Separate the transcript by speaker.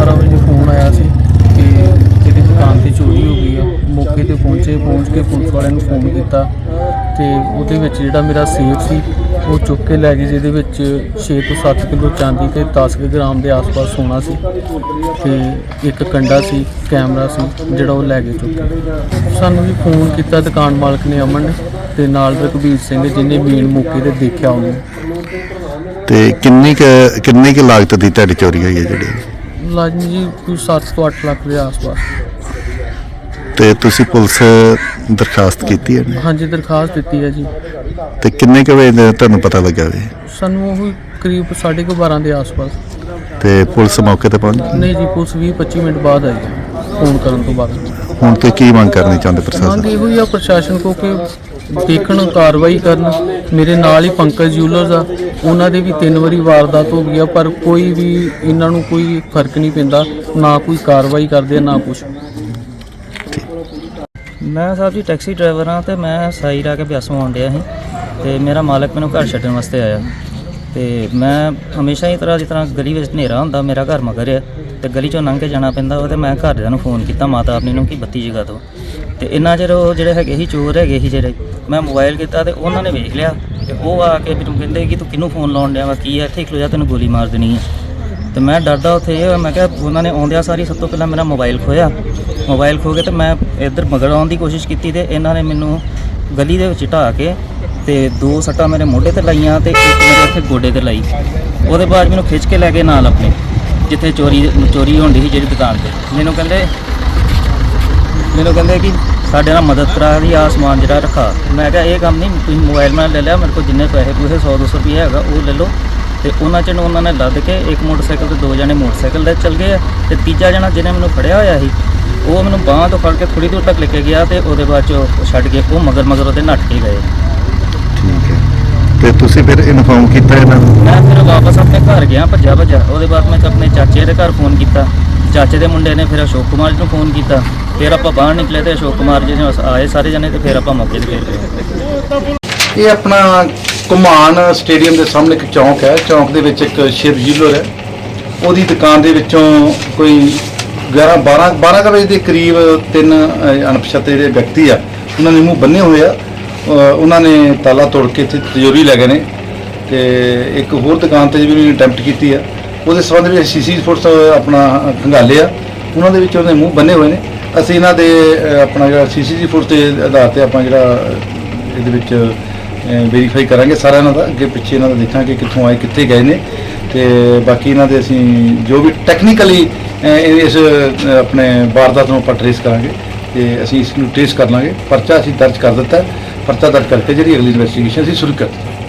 Speaker 1: 12 ਵਜੇ ਫੋਨ ਆਇਆ ਸੀ ਕਿ ਇਹਦੀ ਦੁਕਾਨ ਤੇ ਚੋਰੀ ਹੋ ਗਈ ਆ। ਮੌਕੇ ਤੇ ਪਹੁੰਚੇ, ਪਹੁੰਚ ਕੇ ਪੁਲਿਸ ਵਾਲਿਆਂ ਨੂੰ ਫੋਨ ਕੀਤਾ ਤੇ ਉਹਦੇ ਵਿੱਚ ਜਿਹੜਾ ਮੇਰਾ ਸੇਫ ਸੀ, ਉਹ ਚੁੱਕ ਕੇ ਲੈ ਗਏ, ਜਿਹਦੇ ਵਿੱਚ 6 ਤੋਂ 7 ਕਿਲੋ ਚਾਂਦੀ ਤੇ 10 ਕੁ ਗ੍ਰਾਮ ਦੇ ਆਸ-ਪਾਸ ਸੋਨਾ ਸੀ ਤੇ ਇੱਕ ਕੰਡਾ ਸੀ, ਕੈਮਰਾ ਸੀ, ਜਿਹੜਾ ਉਹ ਲੈ ਗਏ ਚੁੱਕ ਸਾਨੂੰ ਵੀ ਫੋਨ ਕੀਤਾ, ਦੁਕਾਨ ਮਾਲਕ ਨੇ ਅਮਨ ਨੇ ਤੇ ਨਾਲ ਰਘਬੀਰ ਸਿੰਘ, ਜਿਹਨੇ ਮੇਨ ਮੌਕੇ ਤੇ ਦੇਖਿਆ ਉਹਨੂੰ।
Speaker 2: ਤੇ ਕਿੰਨੀ ਕੁ ਕਿੰਨੀ ਕੁ ਲਾਗਤ ਦੀ ਤੁਹਾਡੀ ਚੋਰੀ ਹੋਈ ਹੈ ਜਿਹੜੀ?
Speaker 1: ਲਾਜ਼ਮੀ ਜੀ ਕੋਈ 7 ਤੋਂ 8 ਲੱਖ ਦੇ ਆਸ-ਪਾਸ।
Speaker 2: ਤੇ ਤੁਸੀਂ ਪੁਲਿਸ ਦਰਖਾਸਤ ਕੀਤੀ ਹੈ?
Speaker 1: ਹਾਂਜੀ ਦਰਖਾਸਤ ਦਿੱਤੀ ਹੈ ਜੀ।
Speaker 2: ਤੇ ਕਿੰਨੇ ਕੁ ਵਜੇ ਦਾ ਤੁਹਾਨੂੰ ਪਤਾ ਲੱਗਾ ਵੇ
Speaker 1: ਸਾਨੂੰ ਉਹ ਕਰੀਬ 12:30 ਦੇ ਆਸ-ਪਾਸ।
Speaker 2: ਤੇ ਪੁਲਿਸ ਮੌਕੇ ਤੇ ਪਹੁੰਚ ਗਈ?
Speaker 1: ਨਹੀਂ ਜੀ ਪੁਲਿਸ 20-25 ਮਿੰਟ ਬਾਅਦ ਆਈ। ਫੋਨ ਕਰਨ ਤੋਂ ਬਾਅਦ।
Speaker 2: ਹੁਣ ਤੁਸੀਂ ਕੀ ਮੰਗ ਕਰਨੀ ਚਾਹੁੰਦੇ
Speaker 1: ਮੰਗ
Speaker 2: ਪ੍ਰਸ਼ਾਸਨ
Speaker 1: ਇਹੋ ਹੀ ਆ ਪ੍ਰਸ਼ਾਸਨ ਕੋ ਕਿ ਦੇਖਣ ਕਾਰਵਾਈ ਕਰਨ ਮੇਰੇ ਨਾਲ ਹੀ ਪੰਕਜ ਜੂਲਰਸ ਆ। ਉਹਨਾਂ ਦੇ ਵੀ ਤਿੰਨ ਵਾਰੀ ਵਾਰਦਾਤ ਹੋ ਗਈ ਆ ਪਰ ਕੋਈ ਵੀ ਇਹਨਾਂ ਨੂੰ ਕੋਈ ਫ਼ਰਕ ਨਹੀਂ ਪੈਂਦਾ। ਨਾ ਕੋਈ ਕਾਰਵਾਈ ਕਰਦੇ ਆ, ਨਾ ਕੁਛ।
Speaker 3: ਮੈਂ ਸਾਹਿਬ ਜੀ ਟੈਕਸੀ ਡਰਾਈਵਰ ਹਾਂ ਤੇ ਮੈਂ ਸਾਈ ਆ ਕੇ ਬਿਆਸੋਂ ਆਉਣ ਡਿਆ ਸੀ ਤੇ ਮੇਰਾ ਮਾਲਕ ਮੈਨੂੰ ਘਰ ਛੱਡਣ ਵਾਸਤੇ ਆਇਆ। ਤੇ ਮੈਂ ਹਮੇਸ਼ਾ ਹੀ ਤਰ੍ਹਾਂ ਜਿਸ ਤਰ੍ਹਾਂ ਗਲੀ ਵਿੱਚ ਹਨੇਰਾ ਹੁੰਦਾ ਮੇਰਾ ਘਰ ਮਗਰ ਆ। ਤੇ ਗਲੀ ਚੋਂ ਲੰਘ ਕੇ ਜਾਣਾ ਪੈਂਦਾ ਉਹ ਤੇ ਮੈਂ ਘਰਦਿਆਂ ਨੂੰ ਫੋਨ ਕੀਤਾ ਮਾਤਾ ਆਪਣੀ ਨੂੰ ਕਿ ਬੱਤੀ ਜਗਾ ਦਿਓ। ਤੇ ਇੰਨਾ ਚਿਰ ਉਹ ਜਿਹੜੇ ਹੈਗੇ ਸੀ ਚੋਰ ਹੈਗੇ ਸੀ ਜਿਹੜੇ ਮੈਂ ਮੋਬਾਈਲ ਕੀਤਾ ਤੇ ਉਹਨਾਂ ਨੇ ਵੇਖ ਲਿਆ ਤੇ ਉਹ ਆ ਕੇ ਮੈਨੂੰ ਕਹਿੰਦੇ ਕਿ ਤੂੰ ਕਿਹਨੂੰ ਫੋਨ ਲਾਉਣ ਡਿਆ ਵਾ ਕੀ ਹੈ ਇੱਥੇ ਖਲੋ ਜਾ ਤੈਨੂੰ ਗੋਲੀ ਮਾਰ ਦੇਣੀ ਹੈ ਤੇ ਮੈਂ ਡਰਦਾ ਉੱਥੇ ਇਹ ਹੋਇਆ, ਮੈਂ ਕਿਹਾ ਉਹਨਾਂ ਨੇ ਆਉਂਦਿਆਂ ਸਾਰੀ ਸਭ ਤੋਂ ਪਹਿਲਾਂ ਮੇਰਾ ਮੋਬਾਈਲ ਖੋਇਆ ਮੋਬਾਈਲ ਖੋ ਕੇ ਤੇ ਮੈਂ ਇੱਧਰ ਮਗਰ ਆਉਣ ਦੀ ਕੋਸ਼ਿਸ਼ ਕੀਤੀ ਤੇ ਇਹਨਾਂ ਨੇ ਮੈਨੂੰ ਗਲੀ ਦੇ ਵਿੱਚ ਢਾ ਕੇ ਤੇ ਦੋ ਸੱਟਾਂ ਮੇਰੇ ਮੋਢੇ ਤੇ ਲਾਈਆਂ ਤੇ ਇੱਕ ਮੇਰੇ ਇੱਥੇ ਗੋਡੇ ਤੇ ਲਾਈ। ਉਹਦੇ ਬਾਅਦ ਮੈਨੂੰ ਖਿੱਚ ਕੇ ਲੈ ਗਏ ਨਾਲ ਆਪਣੇ। ਜਿੱਥੇ ਚੋਰੀ ਚੋਰੀ ਹੁੰਦੀ ਸੀ ਜਿਹੜੀ ਦੁਕਾਨ ਤੇ। ਮੈਨੂੰ ਕਹਿੰਦੇ ਮੈਨੂੰ ਕਹਿੰਦੇ ਕਿ ਸਾਡੇ ਨਾਲ ਮਦਦ ਕਰਾ ਦੀ ਆ ਸਮਾਨ ਜਿਹੜਾ ਰੱਖਾ। ਮੈਂ ਕਿਹਾ, ਇਹ ਕੰਮ ਨਹੀਂ, ਤੁਸੀਂ ਮੋਬਾਈਲ ਨਾਲ ਲੈ ਲਿਆ, ਮੇਰੇ ਕੋਲ ਜਿੰਨੇ ਪੈਸੇ ਪੂਸੇ 100 200 ਰੁਪਏ ਹੈਗਾ, ਉਹ ਲੈ ਲਓ। ਤੇ ਉਹਨਾਂ ਚ ਨੂੰ ਉਹਨਾਂ ਨੇ ਲੱਦ ਕੇ ਇੱਕ ਮੋਟਰਸਾਈਕਲ ਤੇ ਦੋ ਜਣੇ ਮੋਟਰਸਾਈਕਲ ਤੇ ਚੱਲ ਗਏ ਆ। ਤੇ ਤੀਜਾ ਜਣਾ ਜਿਹਨੇ ਮੈਨੂੰ ਫੜਿਆ ਹੋਇਆ ਸੀ, ਉਹ ਮੈਨੂੰ ਬਾਹਾਂ ਤੋਂ ਫੜ ਕੇ ਥੋੜੀ ਦੂਰ ਤੱਕ ਲੈ ਕੇ ਗਿਆ ਤੇ ਉਹਦੇ ਬਾਅਦ ਚ ਛੱਡ ਕੇ, ਉਹ ਮਗਰ ਮਗਰ ਉਹਦੇ ਨੱਠ ਕੇ ਗਏ।
Speaker 2: ਠੀਕ ਹੈ। ਤੇ ਤੁਸੀਂ ਫਿਰ ਇਨਫੋਰਮ ਕੀਤਾ ਇਹਨਾਂ ਨੂੰ।
Speaker 3: ਮੈਂ ਫਿਰ ਵਾਪਸ ਆਪਣੇ ਘਰ ਗਿਆ ਭੱਜਾ ਭੱਜਾ ਉਹਦੇ ਬਾਅਦ ਮੈਂ ਆਪਣੇ ਚਾਚੇ ਦੇ ਘਰ ਫੋਨ ਕੀਤਾ। ਚਾਚੇ ਦੇ ਮੁੰਡੇ ਨੇ ਫਿਰ ਅਸ਼ੋਕ ਕੁਮਾਰ ਜੀ ਨੂੰ ਫੋਨ ਕੀਤਾ। ਫਿਰ ਆਪਾਂ ਬਾਹਰ ਨਿਕਲੇ ਤੇ ਅਸ਼ੋਕ ਕੁਮਾਰ ਜੀ ਨੇ ਆਏ ਸਾਰੇ ਜਣੇ ਤੇ ਫਿਰ ਆਪਾਂ ਮੌਕੇ ਤੇ ਫਿਰ ਗਏ।
Speaker 4: ਇਹ ਆਪਣਾ ਕੁਮਾਨ ਸਟੇਡੀਅਮ ਦੇ ਸਾਹਮਣੇ ਇੱਕ ਚੌਂਕ ਹੈ। ਚੌਂਕ ਦੇ ਵਿੱਚ ਇੱਕ ਸ਼ਿਵ ਜੀਲਰ ਹੈ। ਉਹਦੀ ਦੁਕਾਨ ਦੇ ਵਿੱਚੋਂ ਕੋਈ 11 12 12 ਕੁ ਵਜੇ ਦੇ ਕਰੀਬ ਤਿੰਨ ਅਹ, ਅਣਪਛਾਤੇ ਜਿਹੜੇ ਵਿਅਕਤੀ ਆ ਉਹਨਾਂ ਨੇ ਮੂੰਹ ਬੰਨੇ ਹੋਏ ਆ। ਅਹ, ਉਹਨਾਂ ਨੇ ਤਾਲਾ ਤੋੜ ਕੇ ਇੱਥੇ ਤਿਜੋਰੀ ਲੈ ਗਏ ਨੇ। ਤੇ ਇੱਕ ਹੋਰ ਦੁਕਾਨ ਤੇ ਵੀ ਅਟੈਂਪਟ ਕੀਤੀ ਆ, ਉਹਦੇ ਸੰਬੰਧ ਵਿੱਚ ਸੀਸੀ ਫੋਰਸ ਆਪਣਾ ਖੰਗਾਲੇ ਆ। ਉਹਨਾਂ ਦੇ ਵਿੱਚ ਉਹਦੇ ਮੂੰਹ ਬੰਨੇ ਹੋਏ ਨੇ। ਅਸੀਂ ਇਹਨਾਂ ਦੇ ਆਪਣਾ ਜਿਹੜਾ ਸੀਸੀ ਫੋਰਸ ਦੇ ਆਧਾਰ ਤੇ ਆਪਾਂ ਜਿਹੜਾ ਇਹਦੇ ਵਿੱਚ ਵੈਰੀਫਾਈ ਕਰਾਂਗੇ ਸਾਰਾ ਇਹਨਾਂ ਦਾ। ਅੱਗੇ ਪਿੱਛੇ ਇਹਨਾਂ ਦਾ ਦੇਖਾਂਗੇ ਕਿੱਥੋਂ ਆਏ, ਕਿੱਥੇ ਗਏ ਨੇ। ਤੇ ਬਾਕੀ ਇਹਨਾਂ ਦੇ ਅਸੀਂ ਜੋ ਵੀ ਟੈਕਨੀਕਲੀ ਇਸ ਆਪਣੇ ਵਾਰਦਾਤ ਨੂੰ ਆਪਾਂ ਟ੍ਰੇਸ ਕਰਾਂਗੇ। ਤੇ ਅਸੀਂ ਇਸ ਨੂੰ ਟ੍ਰੇਸ ਕਰ ਲਾਂਗੇ। ਪਰਚਾ ਅਸੀਂ ਦਰਜ ਕਰ ਦਿੱਤਾ। ਪਰਚਾ ਦਰਜ ਕਰਕੇ ਜਿਹੜੀ ਅਗਲੀ ਇਨਵੈਸਟੀਗੇਸ਼ਨ ਅਸੀਂ ਸ਼ੁਰੂ ਕਰ ਦਿੱਤੀ।